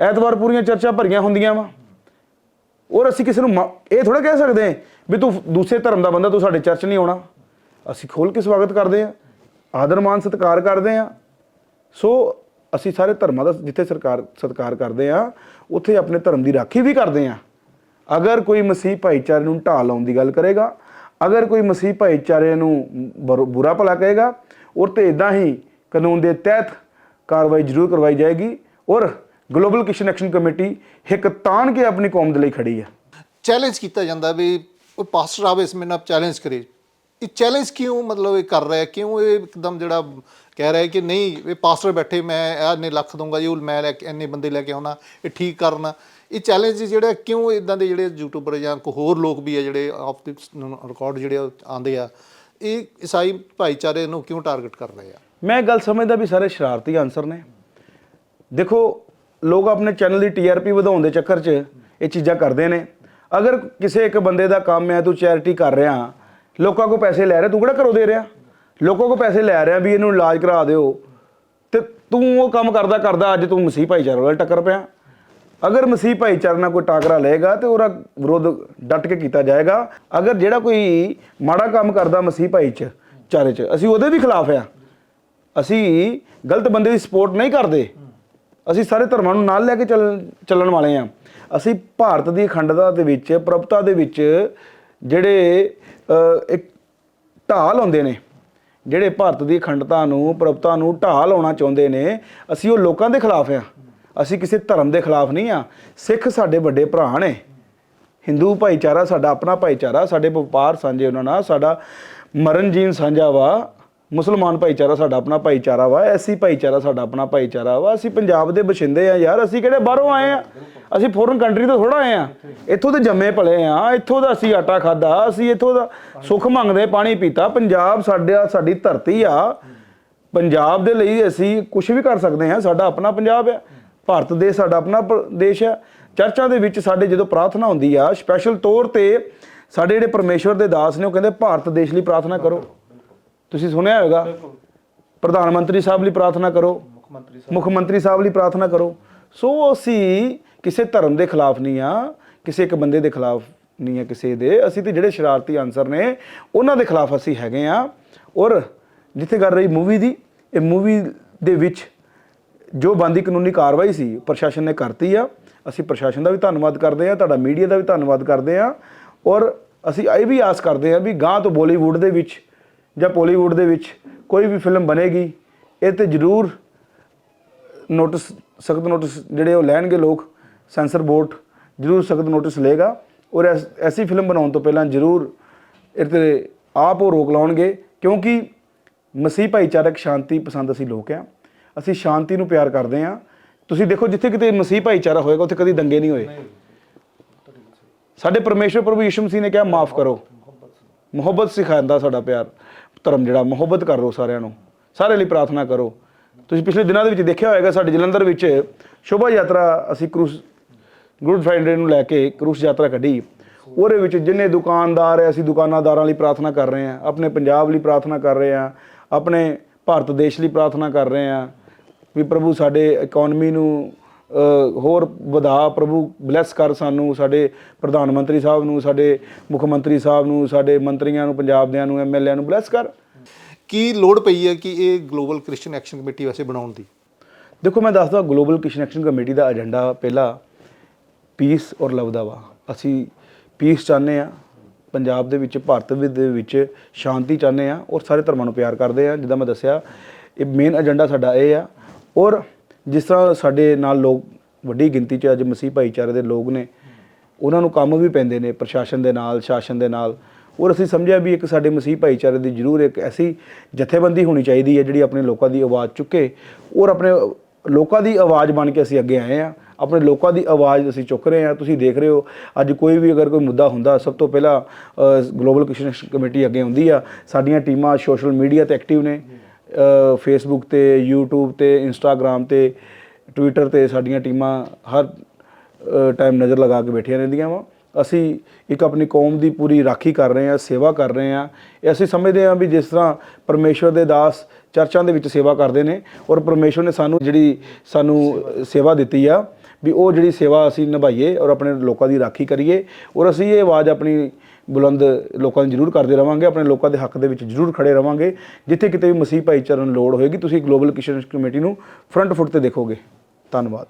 ਐਤਵਾਰ ਪੂਰੀਆਂ ਚਰਚਾਂ ਭਰੀਆਂ ਹੁੰਦੀਆਂ ਵਾ। ਔਰ ਅਸੀਂ ਕਿਸੇ ਨੂੰ ਮ- ਇਹ ਥੋੜਾ ਕਹਿ ਸਕਦੇ ਹਾਂ ਵੀ ਤੂੰ ਦੂਸਰੇ ਧਰਮ ਦਾ ਬੰਦਾ, ਤੂੰ ਸਾਡੇ ਚਰਚ ਨਹੀਂ ਆਉਣਾ। ਅਸੀਂ ਖੋਲ ਕੇ ਸਵਾਗਤ ਕਰਦੇ ਹਾਂ, ਆਦਰ, ਮਾਨ, ਸਤਿਕਾਰ ਕਰਦੇ ਹਾਂ। ਸੋ ਅਸੀਂ ਸਾਰੇ ਧਰਮਾਂ ਦਾ ਜਿੱਥੇ ਸਰਕਾਰ ਸਤਿਕਾਰ ਕਰਦੇ ਹਾਂ, ਉੱਥੇ ਆਪਣੇ ਧਰਮ ਦੀ ਰਾਖੀ ਵੀ ਕਰਦੇ ਹਾਂ। ਅਗਰ ਕੋਈ ਮਸੀਹ ਭਾਈਚਾਰੇ ਨੂੰ ਢਾਹ ਲਾਉਣ ਦੀ ਗੱਲ ਕਰੇਗਾ ਅਗਰ ਕੋਈ ਮਸੀਹ ਭਾਈਚਾਰੇ ਨੂੰ ਬੁਰ- ਬੁਰਾ ਭਲਾ ਕਹੇਗਾ, ਔਰ ਤੇ ਇਦਾਂ ਹੀ ਕਾਨੂੰਨ ਦੇ ਤਹਿਤ ਕਾਰਵਾਈ ਜ਼ਰੂਰ ਕਰਵਾਈ ਜਾਏਗੀ, ਔਰ ਗਲੋਬਲ ਕਿਸ਼ਨ ਐਕਸ਼ਨ ਕਮੇਟੀ ਇੱਕ ਤਾਣ ਕੇ ਆਪਣੀ ਕੌਮ ਦੇ ਲਈ ਖੜੀ ਹੈ। ਚੈਲੰਜ ਕੀਤਾ ਜਾਂਦਾ ਵੀ ਉਹ ਪਾਸਟਰ ਆਵੇ ਇਸ ਮੈਨੂੰ ਆਪ ਚੈਲੰਜ ਕਰੇ। ਇਹ ਚੈਲੰਜ ਕਿਉਂ ਮਤਲਬ ਇਹ ਕਰ ਰਿਹਾ? ਕਿਉਂ ਇਹ ਇੱਕਦਮ ਜਿਹੜਾ ਕਹਿ ਰਿਹਾ ਕਿ ਨਹੀਂ, ਇਹ ਪਾਸਟਰ ਬੈਠੇ, ਮੈਂ ਇਹਨੇ ਲੱਖ ਦਊਂਗਾ ਜੀ ਉਹ ਮੈਂ ਲੈ ਕੇ, ਇੰਨੇ ਬੰਦੇ ਲੈ ਕੇ ਆਉਣਾ, ਇਹ ਠੀਕ ਕਰਨਾ। ਇਹ ਚੈਲੰਜ ਜਿਹੜਾ ਕਿਉਂ ਇਦਾਂ ਦੇ ਜਿਹੜੇ ਯੂਟਿਊਬਰ ਜਾਂ ਕੋਈ ਹੋਰ ਲੋਕ ਵੀ ਆ ਜਿਹੜੇ ਆਫ ਦੀ ਰਿਕਾਰਡ ਜਿਹੜੇ ਉਹ ਆਉਂਦੇ ਆ, ਇਹ ਈਸਾਈ ਭਾਈਚਾਰੇ ਨੂੰ ਕਿਉਂ ਟਾਰਗੇਟ ਕਰ ਰਹੇ ਆ? ਮੈਂ ਇਹ ਗੱਲ ਸਮਝਦਾ ਵੀ ਸਾਰੇ ਸ਼ਰਾਰਤੀ ਆਨਸਰ ਨੇ। ਦੇਖੋ, ਲੋਕ ਆਪਣੇ ਚੈਨਲ ਦੀ ਟੀਆਰਪੀ ਵਧਾਉਣ ਦੇ ਚੱਕਰ 'ਚ ਇਹ ਚੀਜ਼ਾਂ ਕਰਦੇ ਨੇ। ਅਗਰ ਕਿਸੇ ਇੱਕ ਬੰਦੇ ਦਾ ਕੰਮ ਹੈ, ਤੂੰ ਚੈਰਿਟੀ ਕਰ ਰਿਹਾ, ਲੋਕਾਂ ਕੋ ਪੈਸੇ ਲੈ ਰਿਹਾ, ਤੂੰ ਕਿਹੜਾ ਕਰੋ ਦੇ ਰਿਹਾ? ਲੋਕਾਂ ਕੋ ਪੈਸੇ ਲੈ ਰਿਹਾ ਵੀ ਇਹਨੂੰ ਇਲਾਜ ਕਰਾ ਦਿਓ। ਤੇ ਤੂੰ ਉਹ ਕੰਮ ਕਰਦਾ ਕਰਦਾ ਅੱਜ ਤੂੰ ਮਸੀਹ ਭਾਈਚਾਰੇ ਨਾਲ ਟੱਕਰ ਪਿਆ। ਅਗਰ ਮਸੀਹ ਭਾਈਚਾਰੇ ਨਾਲ ਕੋਈ ਟਾਕਰਾ ਲਏਗਾ ਤੇ ਉਹਦਾ ਵਿਰੋਧ ਡਟ ਕੇ ਕੀਤਾ ਜਾਏਗਾ। ਅਗਰ ਜਿਹੜਾ ਕੋਈ ਮਾੜਾ ਕੰਮ ਕਰਦਾ ਮਸੀਹ ਭਾਈਚਾਰੇ 'ਚ ਅਸੀਂ ਉਹਦੇ ਵੀ ਖਿਲਾਫ ਆ। ਅਸੀਂ ਗਲਤ ਬੰਦੇ ਦੀ ਸਪੋਰਟ ਨਹੀਂ ਕਰਦੇ। ਅਸੀਂ ਸਾਰੇ ਧਰਮਾਂ ਨੂੰ ਨਾਲ ਲੈ ਕੇ ਚੱਲ, ਚੱਲਣ ਵਾਲੇ ਆ। ਅਸੀਂ ਭਾਰਤ ਦੀ ਅਖੰਡਤਾ ਦੇ ਵਿੱਚ, ਪ੍ਰਭਤਾ ਦੇ ਵਿੱਚ ਜਿਹੜੇ ਇੱਕ ਢਾਲ ਆਉਂਦੇ ਨੇ, ਜਿਹੜੇ ਭਾਰਤ ਦੀ ਅਖੰਡਤਾ ਨੂੰ, ਪ੍ਰਭਤਾ ਨੂੰ ਢਾਲ ਲਾਉਣਾ ਚਾਹੁੰਦੇ ਨੇ, ਅਸੀਂ ਉਹ ਲੋਕਾਂ ਦੇ ਖਿਲਾਫ ਆ। ਅਸੀਂ ਕਿਸੇ ਧਰਮ ਦੇ ਖਿਲਾਫ ਨਹੀਂ ਆ। ਸਿੱਖ ਸਾਡੇ ਵੱਡੇ ਭਰਾ ਨੇ। ਹਿੰਦੂ ਭਾਈਚਾਰਾ ਸਾਡਾ ਆਪਣਾ ਭਾਈਚਾਰਾ, ਸਾਡੇ ਵਪਾਰ ਸਾਂਝੇ ਉਹਨਾਂ ਨਾਲ, ਸਾਡਾ ਮਰਨ ਜੀਨ ਸਾਂਝਾ ਵਾ। ਮੁਸਲਮਾਨ ਭਾਈਚਾਰਾ ਸਾਡਾ ਆਪਣਾ ਭਾਈਚਾਰਾ ਵਾ, ਐਸੀ ਭਾਈਚਾਰਾ ਸਾਡਾ ਆਪਣਾ ਭਾਈਚਾਰਾ ਵਾ। ਅਸੀਂ ਪੰਜਾਬ ਦੇ ਬਸ਼ਿੰਦੇ ਆ ਯਾਰ, ਅਸੀਂ ਕਿਹੜੇ ਬਾਹਰੋਂ ਆਏ ਆ? ਅਸੀਂ ਫੋਰਨ ਕੰਟਰੀ ਤੋਂ ਥੋੜਾ ਆਏ ਆ। ਇੱਥੋਂ ਦੇ ਜੰਮੇ ਪਲੇ ਆ, ਇੱਥੋਂ ਦਾ ਅਸੀਂ ਆਟਾ ਖਾਦਾ ਅਸੀਂ ਇੱਥੋਂ ਦਾ ਸੁੱਖ ਮੰਗਦੇ, ਪਾਣੀ ਪੀਤਾ। ਪੰਜਾਬ ਸਾਡਾ, ਸਾਡੀ ਧਰਤੀ ਆ। ਪੰਜਾਬ ਦੇ ਲਈ ਅਸੀਂ ਕੁਝ ਵੀ ਕਰ ਸਕਦੇ ਹਾਂ, ਸਾਡਾ ਆਪਣਾ ਪੰਜਾਬ ਆ। ਭਾਰਤ ਦੇਸ਼ ਸਾਡਾ ਆਪਣਾ ਦੇਸ਼ ਹੈ ਚਰਚਾਂ ਦੇ ਵਿੱਚ ਸਾਡੇ ਜਦੋਂ ਪ੍ਰਾਰਥਨਾ ਹੁੰਦੀ ਆ ਸਪੈਸ਼ਲ ਤੌਰ ਤੇ ਸਾਡੇ ਜਿਹੜੇ ਪਰਮੇਸ਼ਵਰ ਦੇ ਦਾਸ ਨੇ ਉਹ ਕਹਿੰਦੇ ਭਾਰਤ ਦੇਸ਼ ਲਈ ਪ੍ਰਾਰਥਨਾ ਕਰੋ। ਤੁਸੀਂ ਸੁਣਿਆ ਹੋਵੇਗਾ ਪ੍ਰਧਾਨ ਮੰਤਰੀ ਸਾਹਿਬ ਲਈ ਪ੍ਰਾਰਥਨਾ ਕਰੋ। ਮੁੱਖ ਮੰਤਰੀ ਸਾਹਿਬ। ਮੁੱਖ ਮੰਤਰੀ ਸਾਹਿਬ ਲਈ ਪ੍ਰਾਰਥਨਾ ਕਰੋ। ਸੋ ਅਸੀਂ ਕਿਸੇ ਧਰਮ ਦੇ ਖਿਲਾਫ ਨਹੀਂ ਆ ਕਿਸੇ ਇੱਕ ਬੰਦੇ ਦੇ ਖਿਲਾਫ ਨਹੀਂ ਆ ਕਿਸੇ ਦੇ। ਅਸੀਂ ਤੇ ਜਿਹੜੇ ਸ਼ਰਾਰਤੀ ਅਨਸਰ ਨੇ ਉਹਨਾਂ ਦੇ ਖਿਲਾਫ ਅਸੀਂ ਹੈਗੇ ਆ। ਔਰ ਜਿੱਥੇ ਕਰ ਰਹੀ ਮੂਵੀ ਦੀ ਇਹ ਮੂਵੀ ਦੇ ਵਿੱਚ ਜੋ ਬੰਦੀ ਕਾਨੂੰਨੀ ਕਾਰਵਾਈ ਸੀ, ਪ੍ਰਸ਼ਾਸਨ ਨੇ ਕਰਤੀ ਆ। ਅਸੀਂ ਪ੍ਰਸ਼ਾਸਨ ਦਾ ਵੀ ਧੰਨਵਾਦ ਕਰਦੇ ਆ ਤੁਹਾਡਾ ਮੀਡੀਆ ਦਾ ਵੀ ਧੰਨਵਾਦ ਕਰਦੇ ਆ ਔਰ ਅਸੀਂ ਇਹ ਵੀ ਆਸ ਕਰਦੇ ਆ ਵੀ ਗਾਂ ਤੋਂ ਬਾਲੀਵੁੱਡ ਦੇ ਵਿੱਚ ਜਾਂ ਪੋਲੀਵੁੱਡ ਦੇ ਵਿੱਚ ਕੋਈ ਵੀ ਫਿਲਮ ਬਣੇਗੀ, ਇਹ ਤੇ ਜ਼ਰੂਰ ਨੋਟਿਸ ਸਖਤ ਨੋਟਿਸ ਜਿਹੜੇ ਉਹ ਲੈਣਗੇ ਲੋਕ ਸੈਂਸਰ ਬੋਰਡ ਜ਼ਰੂਰ ਸਖਤ ਨੋਟਿਸ ਲਏਗਾ। ਔਰ ਐਸ- ਐਸੀ ਫਿਲਮ ਬਣਾਉਣ ਤੋਂ ਪਹਿਲਾਂ ਜ਼ਰੂਰ ਇਹ ਤੇ ਆਪ ਉਹ ਰੋਕ ਲਾਉਣਗੇ, ਕਿਉਂਕਿ ਮਸੀਹ ਭਾਈਚਾਰਕ ਸ਼ਾਂਤੀ ਪਸੰਦ ਅਸੀਂ ਲੋਕ ਆ ਅਸੀਂ ਸ਼ਾਂਤੀ ਨੂੰ ਪਿਆਰ ਕਰਦੇ ਹਾਂ। ਤੁਸੀਂ ਦੇਖੋ ਜਿੱਥੇ ਕਿਤੇ ਮਸੀਹ ਭਾਈਚਾਰਾ ਹੋਏਗਾ, ਉੱਥੇ ਕਦੀ ਦੰਗੇ ਨਹੀਂ ਹੋਏ। ਸਾਡੇ ਪਰਮੇਸ਼ਵਰ ਪ੍ਰਭੂ ਯਿਸੂ ਮਸੀਹ ਨੇ ਕਿਹਾ, ਮਾਫ ਕਰੋ। ਮੁਹੱਬਤ ਸਿਖਾਉਂਦਾ ਸਾਡਾ ਪਿਆਰ, ਧਰਮ ਜਿਹੜਾ, ਮੁਹੱਬਤ ਕਰ ਲੋ ਸਾਰਿਆਂ ਨੂੰ। ਸਾਰੇ ਲਈ ਪ੍ਰਾਰਥਨਾ ਕਰੋ। ਤੁਸੀਂ ਪਿਛਲੇ ਦਿਨਾਂ ਦੇ ਵਿੱਚ ਦੇਖਿਆ ਹੋਵੇਗਾ ਸਾਡੇ ਜਲੰਧਰ ਵਿੱਚ ਸ਼ੋਭਾ ਯਾਤਰਾ ਅਸੀਂ ਕਰੂਸ, ਗੁੱਡ ਫਰਾਈਡੇ ਨੂੰ ਲੈ ਕੇ ਕਰੂਸ ਯਾਤਰਾ ਕੱਢੀ। ਉਹਦੇ ਵਿੱਚ ਜਿੰਨੇ ਦੁਕਾਨਦਾਰ ਹੈ, ਅਸੀਂ ਦੁਕਾਨਾਦਾਰਾਂ ਲਈ ਪ੍ਰਾਰਥਨਾ ਕਰ ਰਹੇ ਹਾਂ। ਆਪਣੇ ਪੰਜਾਬ ਲਈ ਪ੍ਰਾਰਥਨਾ ਕਰ ਰਹੇ ਹਾਂ। ਆਪਣੇ ਭਾਰਤ ਦੇਸ਼ ਲਈ ਪ੍ਰਾਰਥਨਾ ਕਰ ਰਹੇ ਹਾਂ। ਵੀ ਪ੍ਰਭੂ ਸਾਡੇ ਇਕਨੋਮੀ ਨੂੰ ਹੋਰ ਵਧਾ ਪ੍ਰਭੂ ਬਲੈਸ ਕਰ ਸਾਨੂੰ ਸਾਡੇ ਪ੍ਰਧਾਨ ਮੰਤਰੀ ਸਾਹਿਬ ਨੂੰ ਸਾਡੇ ਮੁੱਖ ਮੰਤਰੀ ਸਾਹਿਬ ਨੂੰ ਸਾਡੇ ਮੰਤਰੀਆਂ ਨੂੰ ਪੰਜਾਬ ਦਿਆਂ ਨੂੰ ਐਮਐਲਏ ਨੂੰ ਬਲੈਸ ਕਰ। ਕੀ ਲੋੜ ਪਈ ਹੈ ਕਿ ਇਹ ਗਲੋਬਲ ਕ੍ਰਿਸਚੀਅਨ ਐਕਸ਼ਨ ਕਮੇਟੀ ਵੈਸੇ ਬਣਾਉਣ ਦੀ? ਦੇਖੋ ਮੈਂ ਦੱਸਦਾ ਗਲੋਬਲ ਕ੍ਰਿਸ਼ਨ ਐਕਸ਼ਨ ਕਮੇਟੀ ਦਾ ਏਜੰਡਾ ਪਹਿਲਾ ਪੀਸ ਔਰ ਲਵ ਦਾ ਵਾ। ਅਸੀਂ ਪੀਸ ਚਾਹੁੰਦੇ ਆ ਪੰਜਾਬ ਦੇ ਵਿੱਚ ਭਾਰਤ ਦੇ ਵਿੱਚ ਸ਼ਾਂਤੀ ਚਾਹੁੰਦੇ ਆ ਔਰ ਸਾਰੇ ਧਰਮਾਂ ਨੂੰ ਪਿਆਰ ਕਰਦੇ ਆ ਜਿੱਦਾਂ ਮੈਂ ਦੱਸਿਆ ਇਹ ਮੇਨ ਏਜੰਡਾ ਸਾਡਾ ਇਹ ਆ ਔਰ ਜਿਸ ਤਰ੍ਹਾਂ ਸਾਡੇ ਨਾਲ ਲੋਕ, ਵੱਡੀ ਗਿਣਤੀ 'ਚ ਅੱਜ ਮਸੀਹ ਭਾਈਚਾਰੇ ਦੇ ਲੋਕ ਨੇ, ਉਹਨਾਂ ਨੂੰ ਕੰਮ ਵੀ ਪੈਂਦੇ ਨੇ, ਪ੍ਰਸ਼ਾਸਨ ਦੇ ਨਾਲ, ਸ਼ਾਸਨ ਦੇ ਨਾਲ। ਔਰ ਅਸੀਂ ਸਮਝਿਆ ਵੀ ਇੱਕ ਸਾਡੇ ਮਸੀਹ ਭਾਈਚਾਰੇ ਦੀ ਜ਼ਰੂਰ ਇੱਕ ਐਸੀ ਜਥੇਬੰਦੀ ਹੋਣੀ ਚਾਹੀਦੀ ਹੈ ਜਿਹੜੀ ਆਪਣੇ ਲੋਕਾਂ ਦੀ ਆਵਾਜ਼ ਚੁੱਕੇ ਔਰ ਆਪਣੇ ਲੋਕਾਂ ਦੀ ਆਵਾਜ਼ ਬਣ ਕੇ ਅਸੀਂ ਅੱਗੇ ਆਏ ਆ ਆਪਣੇ ਲੋਕਾਂ ਦੀ ਆਵਾਜ਼ ਅਸੀਂ ਚੁੱਕ ਰਹੇ ਆ ਤੁਸੀਂ ਦੇਖ ਰਹੇ ਹੋ, ਅੱਜ ਕੋਈ ਵੀ ਅਗਰ ਕੋਈ ਮੁੱਦਾ ਹੁੰਦਾ, ਸਭ ਤੋਂ ਪਹਿਲਾਂ ਗਲੋਬਲ ਕ੍ਰਿਸ਼ਨ ਕਮੇਟੀ ਅੱਗੇ ਆਉਂਦੀ ਆ। ਸਾਡੀਆਂ ਟੀਮਾਂ ਸੋਸ਼ਲ ਮੀਡੀਆ ਤੇ ਐਕਟਿਵ ਨੇ। ਫੇਸਬੁੱਕ ਤੇ, YouTube ਤੇ ਇੰਸਟਾਗ੍ਰam ਤੇ ਟਵਿੱਟਰ ਤੇ ਸਾਡੀਆਂ ਟੀਮਾਂ ਹਰ ਟਾਈਮ ਨਜ਼ਰ ਲਗਾ ਕੇ ਬੈਠੀਆਂ ਰਹਿੰਦੀਆਂ ਵਾ। ਅਸੀਂ ਇੱਕ ਆਪਣੀ ਕੌਮ ਦੀ ਪੂਰੀ ਰਾਖੀ ਕਰ ਰਹੇ ਹਾਂ, ਸੇਵਾ ਕਰ ਰਹੇ ਹਾਂ। ਇਹ ਅਸੀਂ ਸਮਝਦੇ ਹਾਂ ਵੀ ਜਿਸ ਤਰ੍ਹਾਂ ਪਰਮੇਸ਼ਵਰ ਦੇ ਦਾਸ ਚਰਚਾਂ ਦੇ ਵਿੱਚ ਸੇਵਾ ਕਰਦੇ ਨੇ ਔਰ ਪਰਮੇਸ਼ਵਰ ਨੇ ਸਾਨੂੰ ਜਿਹੜੀ ਸਾਨੂੰ ਸੇਵਾ ਦਿੱਤੀ ਆ, ਵੀ ਉਹ ਜਿਹੜੀ ਸੇਵਾ ਅਸੀਂ ਨਿਭਾਈਏ ਔਰ ਆਪਣੇ ਲੋਕਾਂ ਦੀ ਰਾਖੀ ਕਰੀਏ। ਔਰ ਅਸੀਂ ਇਹ ਆਵਾਜ਼ ਆਪਣੀ ਬੁਲੰਦ ਲੋਕਾਂ ਦੀ ਜ਼ਰੂਰ ਕਰਦੇ ਰਵਾਂਗੇ, ਆਪਣੇ ਲੋਕਾਂ ਦੇ ਹੱਕ ਦੇ ਵਿੱਚ ਜ਼ਰੂਰ ਖੜੇ ਰਵਾਂਗੇ। ਜਿੱਥੇ ਕਿਤੇ ਵੀ ਮਸੀਹ ਭਾਈਚਾਰੇ ਨੂੰ ਲੋੜ ਹੋਏਗੀ, ਤੁਸੀਂ ਗਲੋਬਲ ਕਿਸ਼ਨ ਕਮੇਟੀ ਨੂੰ ਫਰੰਟ ਫੁੱਟ ਤੇ ਦੇਖੋਗੇ। ਧੰਨਵਾਦ।